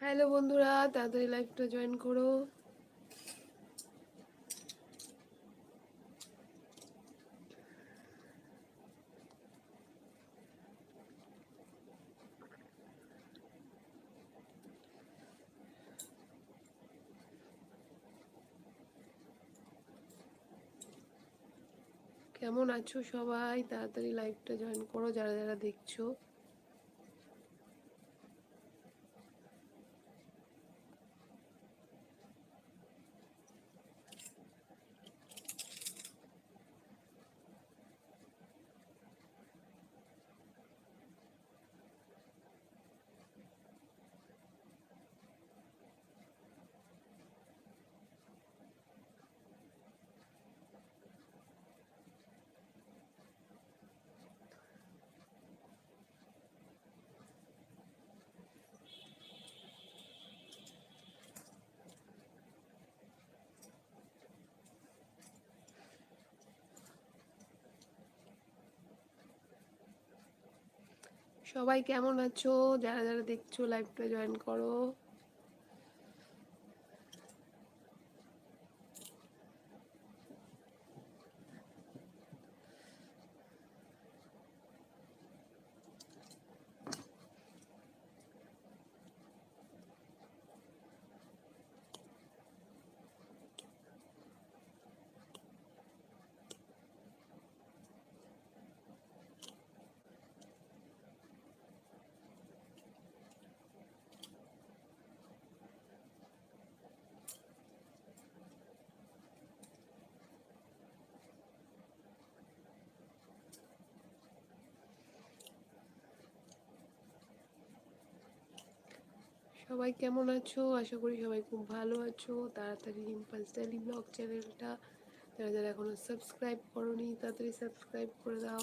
Hello বন্ধুরা, তাড়াতাড়ি লাইভটা জয়েন করো। কেমন আছো সবাই? তাড়াতাড়ি লাইভটা জয়েন করো, যারা যারা দেখছ। সবাই কেমন আছো? যারা যারা দেখছ লাইভটা জয়েন করো। সবাই কেমন আছো? আশা করি সবাই খুব ভালো আছো। তাড়াতাড়ি ইম্পালস ডেলি ব্লগ চ্যানেলটা যারা যারা এখনও সাবস্ক্রাইব করোনি, তাড়াতাড়ি সাবস্ক্রাইব করে দাও।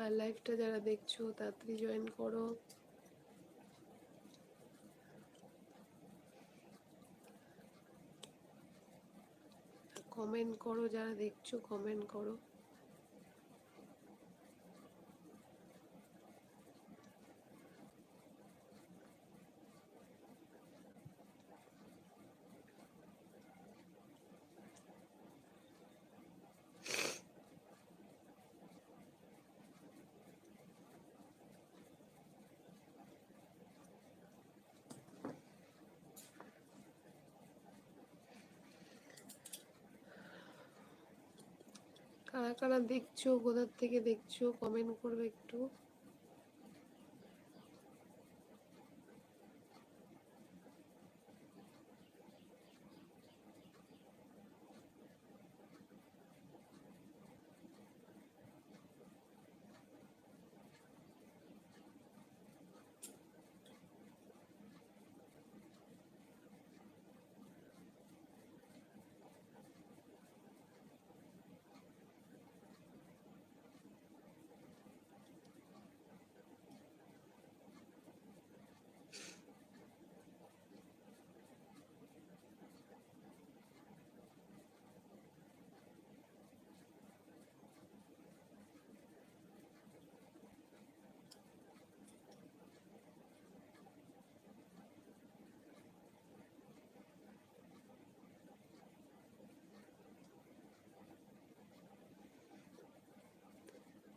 আর লাইভটা যারা দেখছ, তাড়াতাড়ি জয়েন করো। কমেন্ট করো যারা দেখছ কমেন্ট করো। কারা কারা দেখছ কোথার থেকে দেখছ কমেন্ট করবে একটু।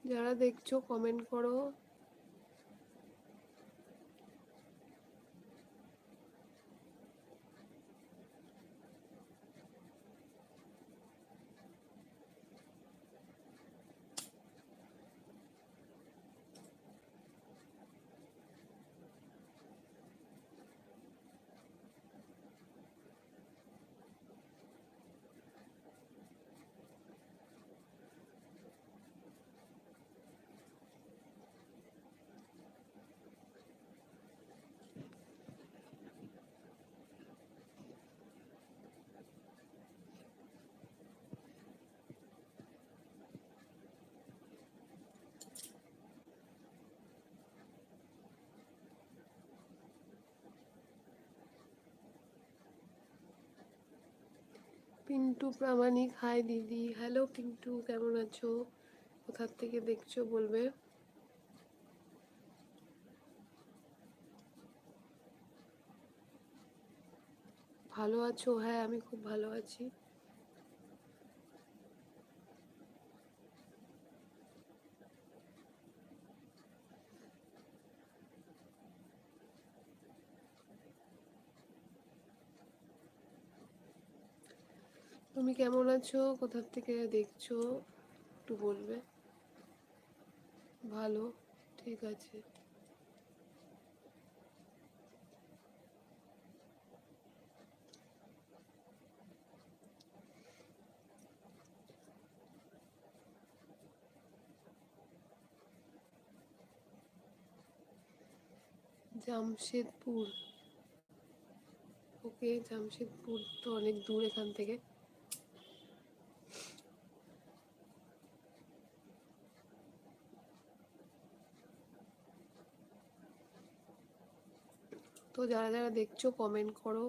যারা দেখছ কমেন্ট করো। পিন্টু প্রামাণিক। হাই দিদি। হ্যালো পিন্টু, কেমন আছো? কোথার থেকে দেখছ বলবে? ভালো আছো? হ্যাঁ আমি খুব ভালো আছি। তুমি কেমন আছো? কোথা থেকে দেখছ? একটু বলবে। ভালো, ঠিক আছে। জামশেদপুর। ওকে, জামশেদপুর তো অনেক দূর এখান থেকে। যারা যারা দেখছ কমেন্ট করো।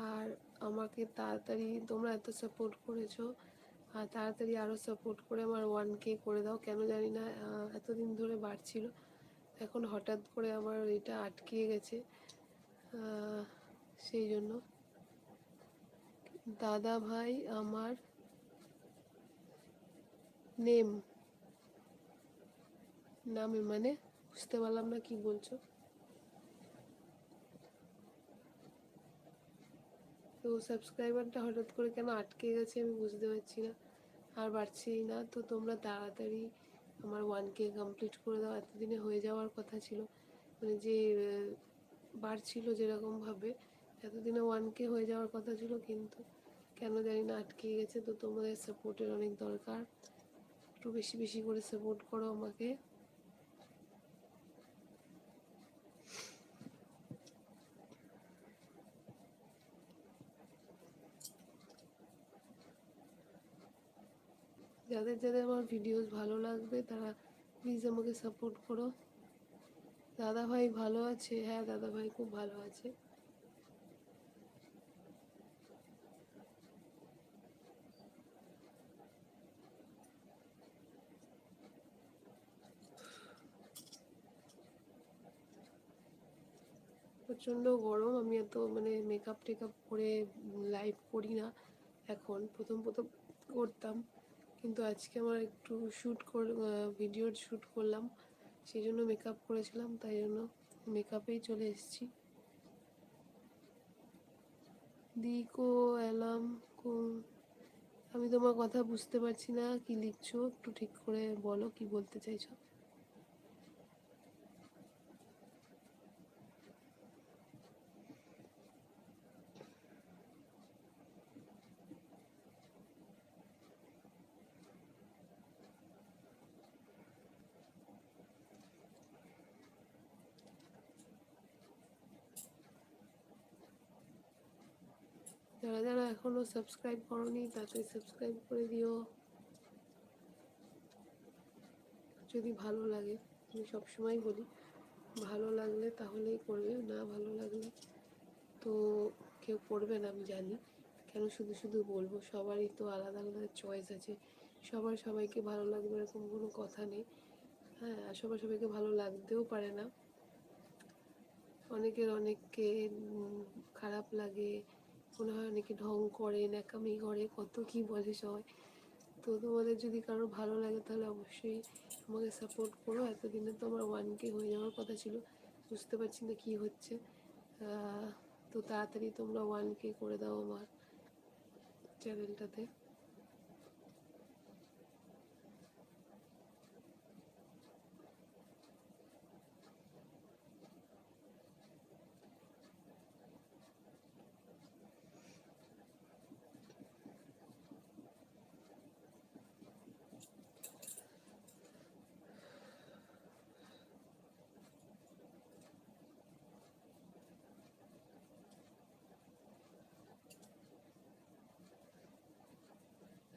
আর আমাকে তাড়াতাড়ি তোমরা এত সাপোর্ট করেছ, আর তাড়াতাড়ি আরও সাপোর্ট করে আমার ওয়ান কে করে দাও। কেন জানি না এতদিন ধরে বাড়ছিল। এখন হঠাৎ করে আমার এটা আটকে গেছে সেই জন্য। দাদা ভাই, আমার নেম নামে মানে বুঝতে পারলাম না কি বলছো। তো সাবস্ক্রাইবারটা হঠাৎ করে কেন আটকে গেছে আমি বুঝতে পারছি না। আর বাড়ছি না, তো তোমরা তাড়াতাড়ি আমার ওয়ান কে কমপ্লিট করে দাও। এতদিনে হয়ে যাওয়ার কথা ছিল। মানে যে বাড়ছিল যেরকমভাবে এতদিনে ওয়ান কে হয়ে যাওয়ার কথা ছিল, কিন্তু কেন জানি না আটকে গেছে। তো তোমাদের সাপোর্টের অনেক দরকার। একটু বেশি বেশি করে সাপোর্ট করো আমাকে। যাদের যাদের আমার ভিডিওস ভালো লাগবে, তারা প্লিজ আমাকে সাপোর্ট করো। দাদা ভাই ভালো আছে হ্যাঁ দাদা ভাই খুব ভালো আছে। প্রচণ্ড গরম, আমি এত মানে মেকআপ টেকআপ করে লাইভ করি না। এখন প্রথম প্রথম করতাম। কিন্তু আজকে আমার একটু শ্যুট কর ভিডিও শ্যুট করলাম। সেই জন্য মেকআপ করেছিলাম, তাই জন্য মেকআপেই চলে এসেছি। দিকো, অ্যালাম আমি তোমার কথা বুঝতে পারছি না, কি লিখছো? একটু ঠিক করে বলো, কি বলতে চাইছো? যারা যারা এখনও সাবস্ক্রাইব করনি, তাতে সাবস্ক্রাইব করে দিও। যদি ভালো লাগে, আমি সবসময় বলি, ভালো লাগলে তাহলেই করবে, না ভালো লাগলে তো কেউ করবে না, আমি জানি। কেন শুধু শুধু বলব, সবারই তো আলাদা আলাদা চয়েস আছে। সবার সবাইকে ভালো লাগবে এরকম কোনো কথা নেই। হ্যাঁ আর সবার সবাইকে ভালো লাগতেও পারে না। অনেকের অনেককে খারাপ লাগে মনে হয় অনেকে ঢং করে, ন্যাকামি করে, কত কি বলে সবাই। তো তোমাদের যদি কারও ভালো লাগে তাহলে অবশ্যই আমাকে সাপোর্ট করো। এতদিনে তো আমার ওয়ান কে হয়ে যাওয়ার কথা ছিল, বুঝতে পারছি না কী হচ্ছে। তো তাড়াতাড়ি তোমরা ওয়ান কে করে দাও আমার চ্যানেলটাতে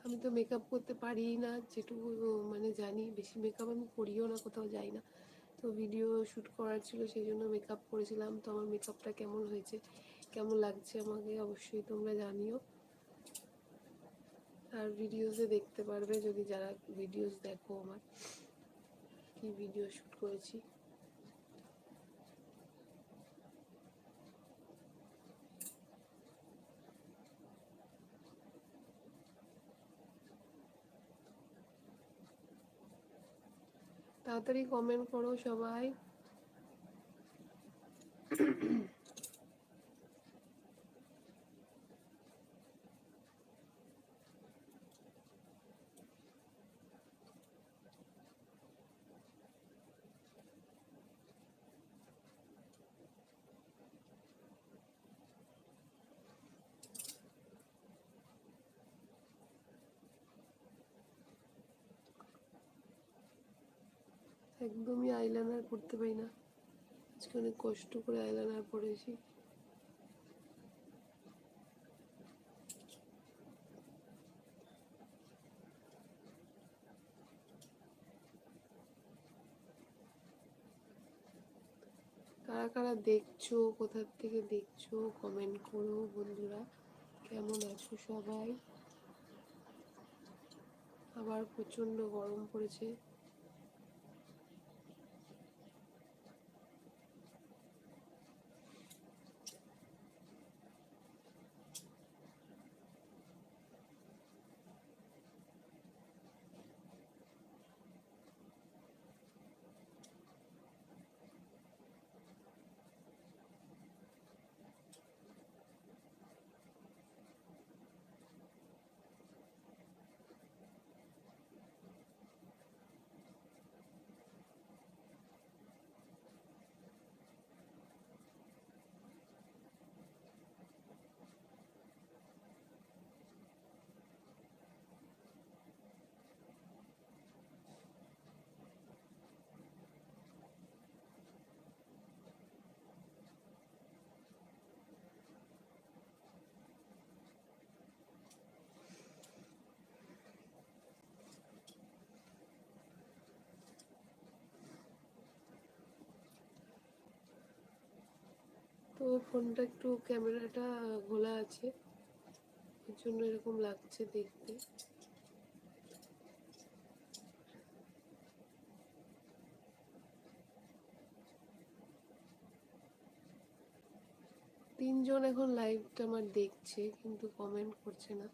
আমি তো মেকআপ করতে পারি না যেটুকু মানে জানি, বেশি মেকআপ আমি করিও না, কোথাও যাই না। তো ভিডিও শ্যুট করার ছিল, সেই জন্য মেকআপ করেছিলাম। তো আমার মেকআপটা কেমন হয়েছে, কেমন লাগছে আমাকে অবশ্যই তোমরা জানিও। আর ভিডিওসে দেখতে পারবে, যদি যারা ভিডিওস দেখো আমার, কি ভিডিও শ্যুট করেছি। তাড়াতাড়ি কমেন্ট করো সবাই। একদমই আইলাইনার করতে পারি না। আজকে অনেক কষ্ট করে আইলাইনার পরেছি। কারা কারা দেখছ, কোথার থেকে দেখছ কমেন্ট করো বন্ধুরা। কেমন আছো সবাই? আবার প্রচণ্ড গরম পড়েছে। তো ফোনটা একটু ক্যামেরাটা ঘোলা আছে, এর জন্য এরকম লাগছে দেখতে। তিনজন এখন লাইভটা আমার দেখছে, কিন্তু কমেন্ট করছে না।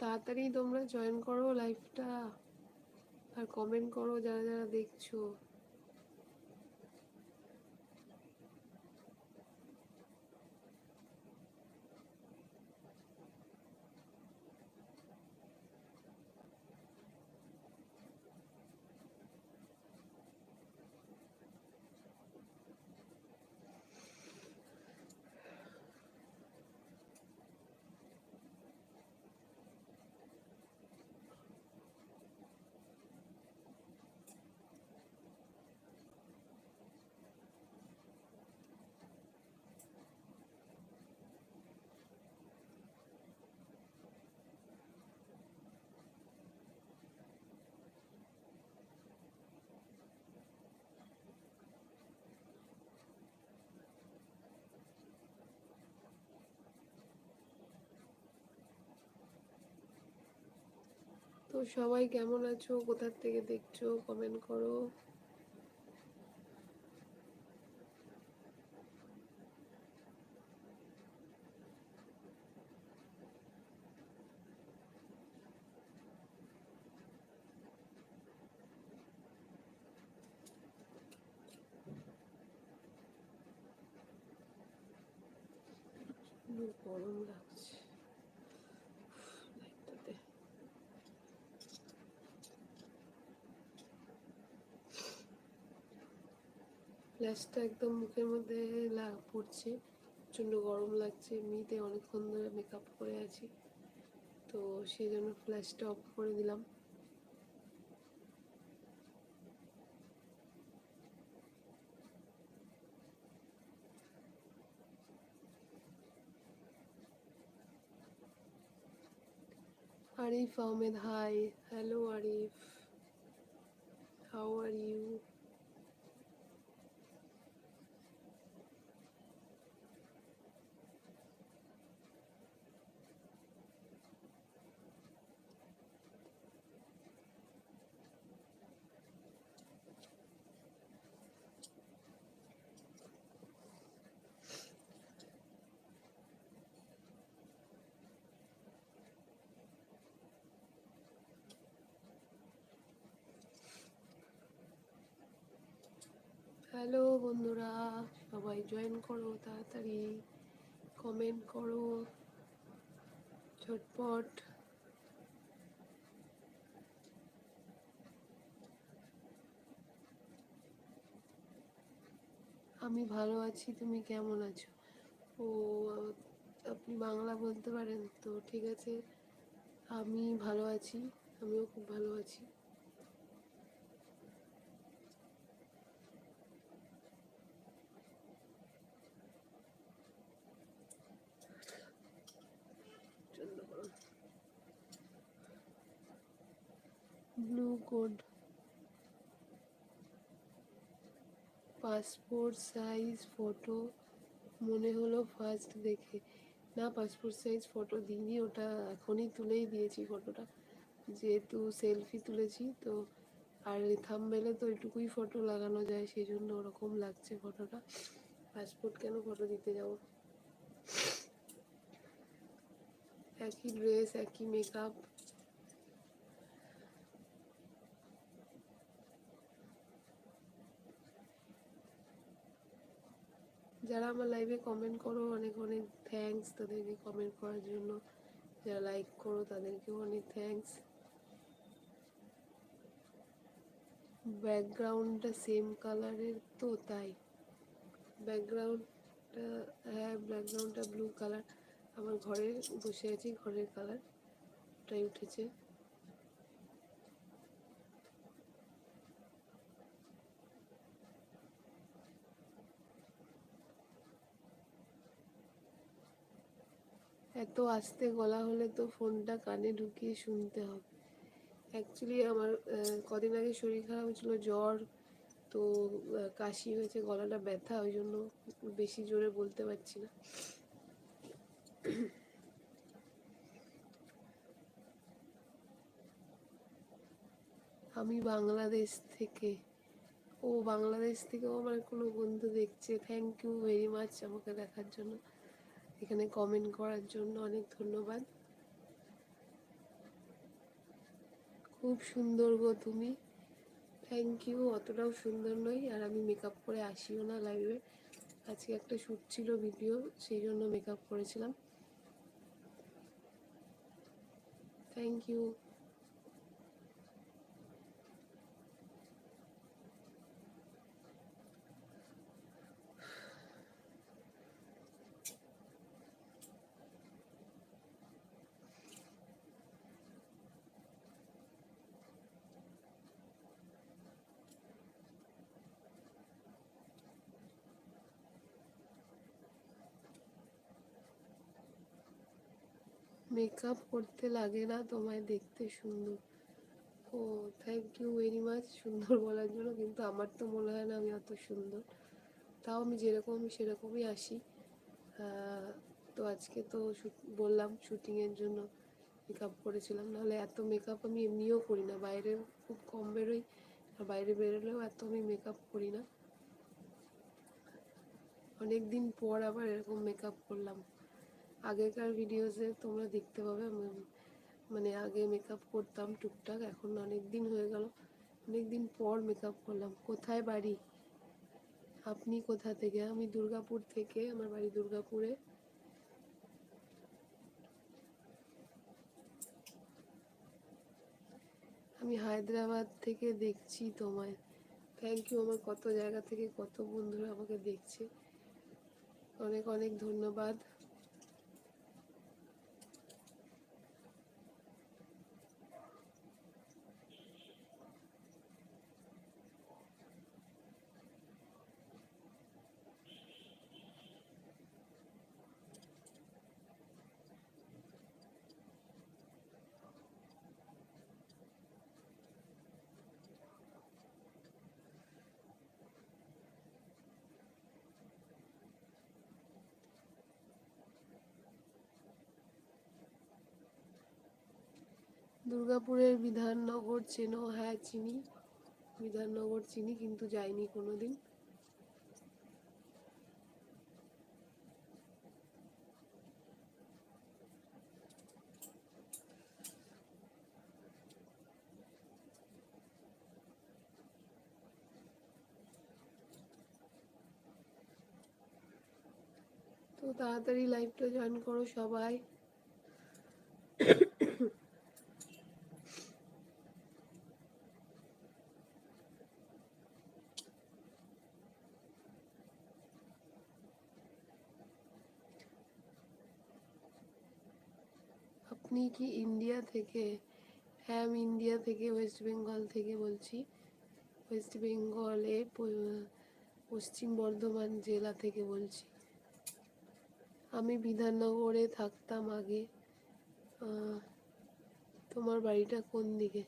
তাড়াতাড়ি তোমরা জয়েন করো লাইভটা আর কমেন্ট করো যারা যারা দেখছ। সবাই কেমন আছো? কোথার থেকে দেখছ? কমেন্ট করো গরম লাগছে লাইটটাতে ফ্ল্যাশটা একদম মুখের মধ্যে পড়ছে প্রচণ্ড গরম লাগছে এমনিতে অনেকক্ষণ ধরে মেকআপ করে আছি তো সেই জন্য ফ্ল্যাশটা অফ করে দিলাম Arif Ahmed, hi. Hello, Arif. How are you? Hello বন্ধুরা, সবাই জয়েন করো তাড়াতাড়ি কমেন্ট করো, ঝটপট। আমি ভালো আছি, তুমি কেমন আছো? ও, আপনি বাংলা বলতে পারেন তো, ঠিক আছে? আমি ভালো আছি, আমিও খুব ভালো আছি। Blue code. Passport size photo. মনে হলো ফার্স্ট দেখে। না, পাসপোর্ট সাইজ ফটো দিইনি, ওটা এখনই তুলেই দিয়েছি ফটোটা। যেহেতু সেলফি তুলেছি, তো আর থামবেলে তো ওইটুকুই ফটো লাগানো যায় সেই জন্য ওরকম লাগছে ফটোটা। পাসপোর্ট কেন ফটো দিতে যাব? একই ড্রেস একই মেকআপ যারা আমার লাইভে কমেন্ট করো, অনেক অনেক থ্যাঙ্কস তাদেরকে কমেন্ট করার জন্য। যারা লাইক করো, তাদেরকেও অনেক থ্যাঙ্কস ব্যাকগ্রাউন্ডটা সেম কালারের তো তাই। ব্যাকগ্রাউন্ডটা হ্যাঁ ব্যাকগ্রাউন্ডটা ব্লু কালার আমার ঘরে বসে আছি, ঘরের কালার ওটাই উঠেছে। এত আস্তে গলা হলে তো ফোনটা কানে ঢুকিয়ে শুনতে হবে। অ্যাকচুয়ালি আমার কদিন আগে শরীর খারাপ হয়েছিল, জ্বর, তো কাশি হয়েছে, গলাটা ব্যথা, ওই জন্য বেশি জোরে বলতে পারছি না। আমি বাংলাদেশ থেকে। ও বাংলাদেশ থেকেও আমার কোনো বন্ধু দেখছে। থ্যাংক ইউ ভেরি মাচ আমাকে দেখার জন্য। এখানে কমেন্ট করার জন্য অনেক ধন্যবাদ। খুব সুন্দর গো তুমি। থ্যাংক ইউ অতটাও সুন্দর নয়। আর আমি মেকআপ করে আসিও না লাইভে আজকে একটা শ্যুট ছিল ভিডিও সেই জন্য মেকআপ করেছিলাম। থ্যাংক ইউ মেকআপ করতে লাগে না তোমায় দেখতে সুন্দর। ও থ্যাংক ইউ ভেরি মাচ সুন্দর বলার জন্য, কিন্তু আমার তো মনে হয় না আমি অত সুন্দর। তাও আমি যেরকম, সেরকমই আসি। তো আজকে তো বললাম শুটিংয়ের জন্য মেকআপ করেছিলাম। নাহলে এত মেকআপ আমি এমনিও করি না। বাইরে খুব কম বেরোই, আর বাইরে বেরোলেও এত আমি মেকআপ করি না। অনেক দিন পর আবার এরকম মেকআপ করলাম। আগেকার ভিডিওসে তোমরা দেখতে পাবে মানে আগে মেকআপ করতাম টুকটাক, এখন অনেক দিন হয়ে গেল, অনেক দিন পর মেকআপ করলাম। কোথায় বাড়ি? আপনি কোথা থেকে? আমি দুর্গাপুর থেকে, আমার বাড়ি দুর্গাপুরে। আমি হায়দ্রাবাদ থেকে দেখছি তোমায়। থ্যাংক ইউ আমার কত জায়গা থেকে কত বন্ধুরা আমাকে দেখছে। অনেক অনেক ধন্যবাদ। দুর্গাপুরের বিধাননগর চেনো হ্যাঁ চিনি। বিধাননগর চিনি, কিন্তু যাইনি কোনো দিন তো তাড়াতাড়ি লাইভটা জয়েন করো সবাই। আপনি কি ইন্ডিয়া থেকে হ্যাঁ আমি ইন্ডিয়া থেকে ওয়েস্ট বেঙ্গল থেকে বলছি। ওয়েস্ট বেঙ্গলে পশ্চিম বর্ধমান জেলা থেকে বলছি। আমি বিধাননগরে থাকতাম আগে। তোমার বাড়িটা কোন দিকে?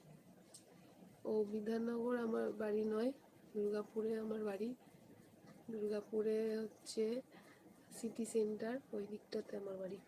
ও, বিধাননগর আমার বাড়ি নয়, দুর্গাপুরে আমার বাড়ি। দুর্গাপুরে হচ্ছে সিটি সেন্টার ওই দিকটাতে আমার বাড়ি।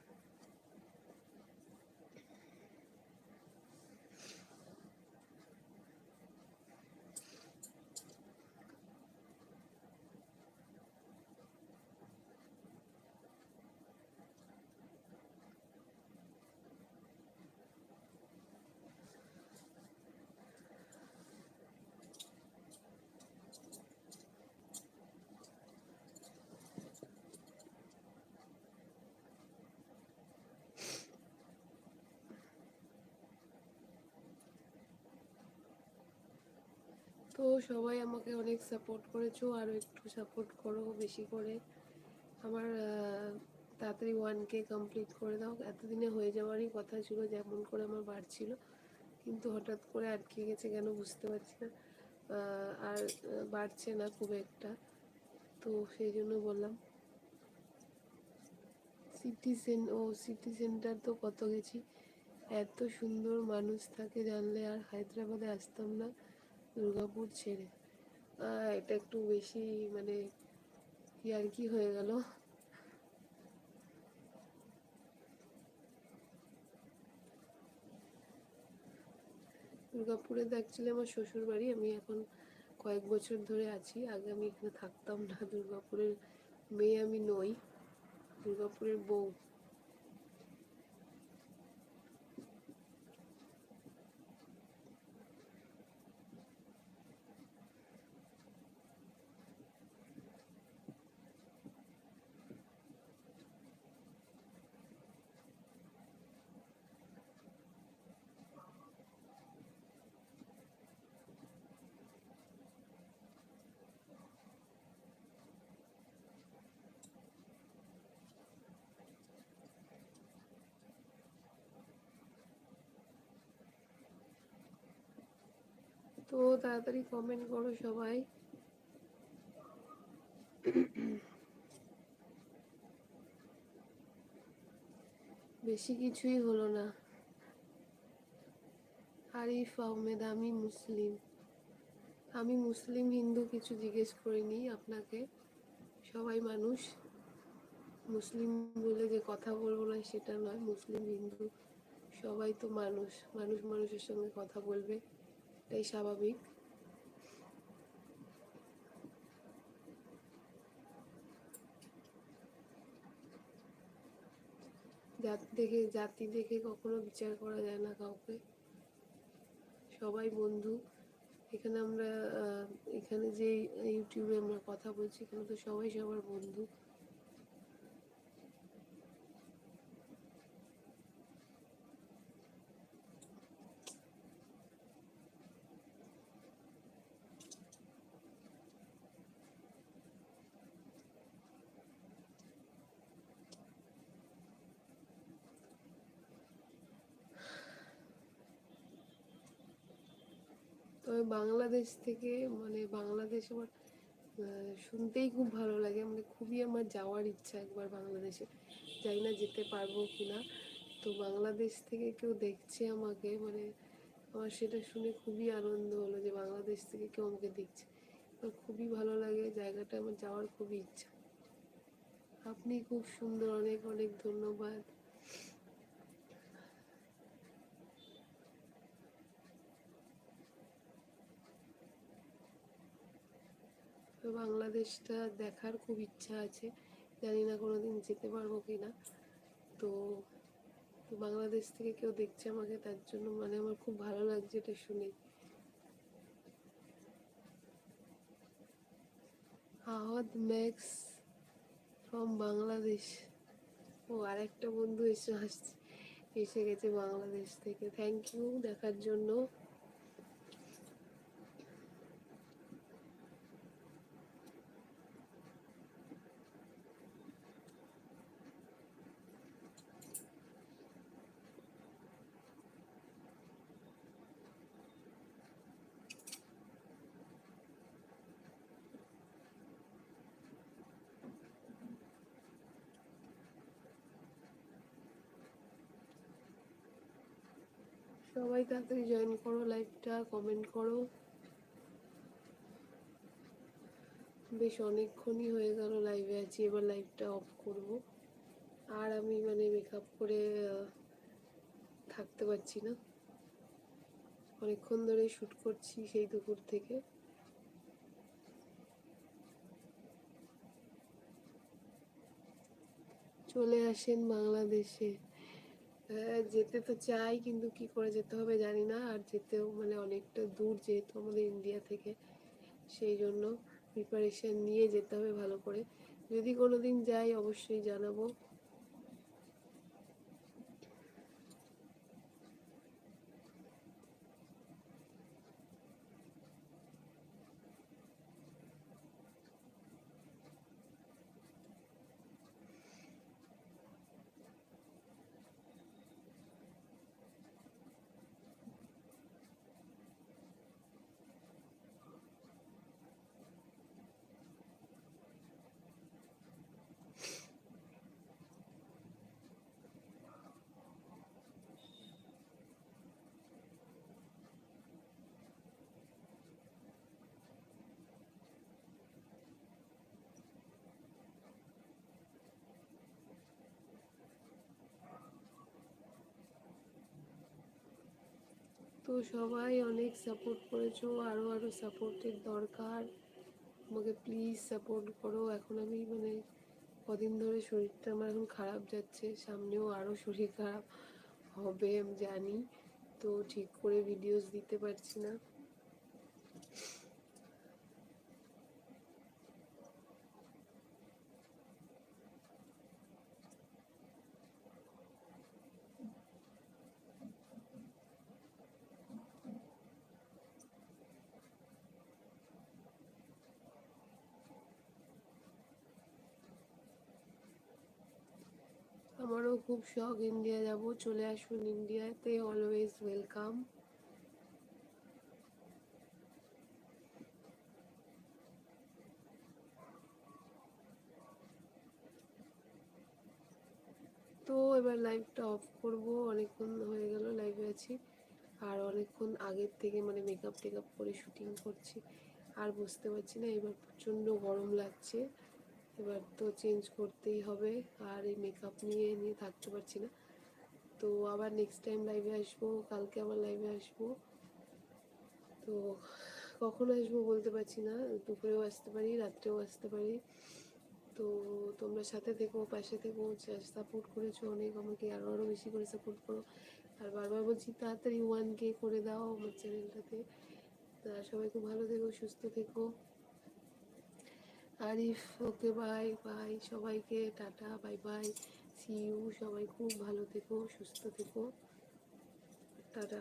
সবাই আমাকে অনেক সাপোর্ট করেছ আরও একটু সাপোর্ট করো বেশি করে। আমার তাড়াতাড়ি ওয়ান কে কমপ্লিট করে দাও। এতদিনে হয়ে যাওয়ারই কথা ছিল, যেমন করে আমার বাড়ছিল। কিন্তু হঠাৎ করে আটকে গেছে কেন বুঝতে পারছি না। আর বাড়ছে না খুব একটা। তো সেই জন্য বললাম সিটি ও সিটি সেন্টার তো কত গেছি? এত সুন্দর মানুষ থাকে জানলে আর হায়দ্রাবাদে আসতাম না। দুর্গাপুর ছেড়ে। এটা একটু বেশি মানে আর কি হয়ে গেল? দুর্গাপুরে তো অ্যাকচুয়ালি আমার শ্বশুর বাড়ি আমি এখন কয়েক বছর ধরে আছি। আগে আমি এখানে থাকতাম না। দুর্গাপুরের মেয়ে আমি নই। দুর্গাপুরের বউ। তো তাড়াতাড়ি কমেন্ট করো সবাই। বেশি কিছুই হলো না। আরিফ আহমেদ, আমি মুসলিম। আমি মুসলিম হিন্দু কিছু জিজ্ঞেস করিনি আপনাকে। সবাই মানুষ। মুসলিম বলে যে কথা বলব না সেটা নয়, মুসলিম হিন্দু। সবাই তো মানুষ। মানুষ মানুষের সঙ্গে কথা বলবে। এটাই স্বাভাবিক। জাতি দেখে জাতি দেখে কখনো বিচার করা যায় না কাউকে। সবাই বন্ধু। এখানে আমরা এখানে যে ইউটিউবে আমরা কথা বলছি, এখানে তো সবাই সবার বন্ধু। বাংলাদেশ থেকে মানে বাংলাদেশ আমার শুনতেই খুব ভালো লাগে। মানে খুবই আমার যাওয়ার ইচ্ছা একবার বাংলাদেশে। জানি না যেতে পারব কি না তো বাংলাদেশ থেকে কেউ দেখছে আমাকে মানে আমার সেটা শুনে খুবই আনন্দ হলো যে বাংলাদেশ থেকে কেউ আমাকে দেখছে। আমার খুবই ভালো লাগে, জায়গাটা আমার যাওয়ার খুবই ইচ্ছা। আপনি খুব সুন্দর, অনেক অনেক ধন্যবাদ। তো বাংলাদেশটা দেখার খুব ইচ্ছা আছে। জানি না কোনো দিন যেতে পারব কি না তো বাংলাদেশ থেকে কেউ দেখছে আমাকে, তার জন্য মানে আমার খুব ভালো লাগছে এটা শুনে। Ahad Max from Bangladesh. ও আর একটা বন্ধু এসে আসছে, এসে গেছে বাংলাদেশ থেকে। থ্যাংক ইউ দেখার জন্য। সবাই তাড়াতাড়ি জয়েন করো লাইভটা কমেন্ট করো। বেশ অনেকক্ষণই হয়ে গেল লাইভে আছি, এবার লাইভটা অফ করব। আর আমি মানে মেকআপ করে থাকতে পারছি না। অনেকক্ষণ ধরে শ্যুট করছি সেই দুপুর থেকে। চলে আসেন বাংলাদেশে। যেতে তো চাই, কিন্তু কি করে যেতে হবে জানি না। আর যেতেও মানে অনেকটা দূর যেহেতু আমাদের ইন্ডিয়া থেকে, সেই জন্য প্রিপারেশন নিয়ে যেতে হবে ভালো করে। যদি কোনো দিন যাই, অবশ্যই জানাব। তো সবাই অনেক সাপোর্ট করেছ আরও আরও সাপোর্টের দরকার। আমাকে প্লিজ সাপোর্ট করো। এখন আমি মানে কদিন ধরে শরীরটা আমার এখন খারাপ যাচ্ছে, সামনেও আরও শরীর খারাপ হবে, আমি জানি। তো ঠিক করে ভিডিওস দিতে পারছি না। খুব শখ ইন্ডিয়া যাব, চলে আসুন ইন্ডিয়াতে অলওয়েজ ওয়েলকাম তো এবার লাইভটা অফ করব, অনেকক্ষণ হয়ে গেল লাইভে আছি। আর অনেকক্ষণ আগের থেকে মানে মেকআপ টেকআপ করে শুটিং করছি। আর বুঝতে পারছি না, এবার প্রচণ্ড গরম লাগছে। এবার তো চেঞ্জ করতেই হবে, আর এই মেকআপ নিয়ে নিয়ে থাকতে পারছি না। তো আবার নেক্সট টাইম লাইভে আসব, কালকে আবার লাইভে আসব। তো কখন আসব বলতে পারছি না, দুপুরেও আসতে পারি, রাত্রেও আসতে পারি। তো তোমরা সাথে থেকো, পাশে থেকো সাপোর্ট করেছ অনেক, আমাকে আরও আরও বেশি করে সাপোর্ট করো। আর বারবার বলছি, তাড়াতাড়ি ওয়ান কে করে দাও আমার চ্যানেলটাতে তা সবাই খুব ভালো থেকো, সুস্থ থেকো। আরিফ, ওকে বাই বাই সবাইকে tata bye bye see you সবাই খুব ভালো থেকো, সুস্থ থেকো, টাটা।